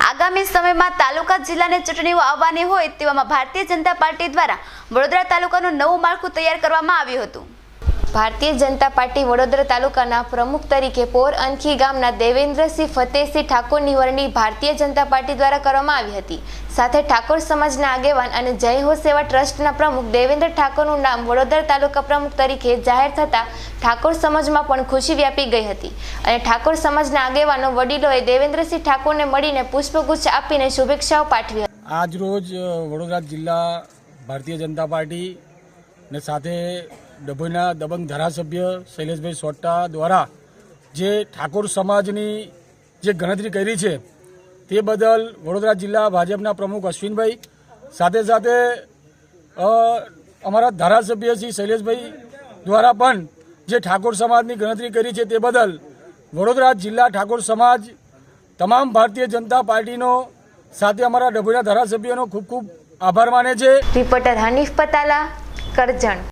આગામી સમયમાં તાલુકા જિલ્લાની ચૂંટણીઓ આવવાની હોય તેવામાં ભારતીય જનતા પાર્ટી દ્વારા વડોદરા તાલુકાનું નવું માળખું તૈયાર કરવામાં આવ્યું હતું. ભારતીય જનતા પાર્ટી વડોદરા તાલુકાના પ્રમુખ તરીકે પોર અનખી ગામના દેવેન્દ્રસિંહ ફતેહસિંહ ઠાકોરની વરણી ભારતીય જનતા પાર્ટી દ્વારા કરવામાં આવી હતી. સાથે ઠાકોર સમાજના આગેવાન અને જય હો સેવા ટ્રસ્ટના પ્રમુખ દેવેન્દ્ર ઠાકોરનું નામ વડોદરા તાલુકા પ્રમુખ તરીકે જાહેર થતાં ઠાકોર સમાજમાં પણ ખુશી વ્યાપી ગઈ હતી. અને ઠાકોર સમાજના આગેવાનો વડીલોએ દેવેન્દ્રસિંહ ઠાકોરને મળીને પુષ્પગુચ્છ આપીને શુભેચ્છાઓ પાઠવી હતી. આજરોજ વડોદરા જિલ્લા ભારતીય જનતા પાર્ટી ને સાથે ડભોઈના દબંગ ધારાસભ્ય શૈલેષભાઈ સોટ્ટા દ્વારા જે ઠાકોર સમાજની જે ગણતરી કરી છે, તે બદલ વડોદરા જિલ્લા ભાજપના પ્રમુખ અશ્વિનભાઈ, સાથે સાથે અમારા ધારાસભ્ય શ્રી શૈલેષભાઈ દ્વારા પણ જે ઠાકોર સમાજની ગણતરી કરી છે, તે બદલ વડોદરા જિલ્લા ઠાકોર સમાજ, તમામ ભારતીય જનતા પાર્ટીનો સાથે અમારા ડભોઈના ધારાસભ્યનો ખૂબ ખૂબ આભાર માને છે. રિપોર્ટર હનીફ પતાલા, કરજણ.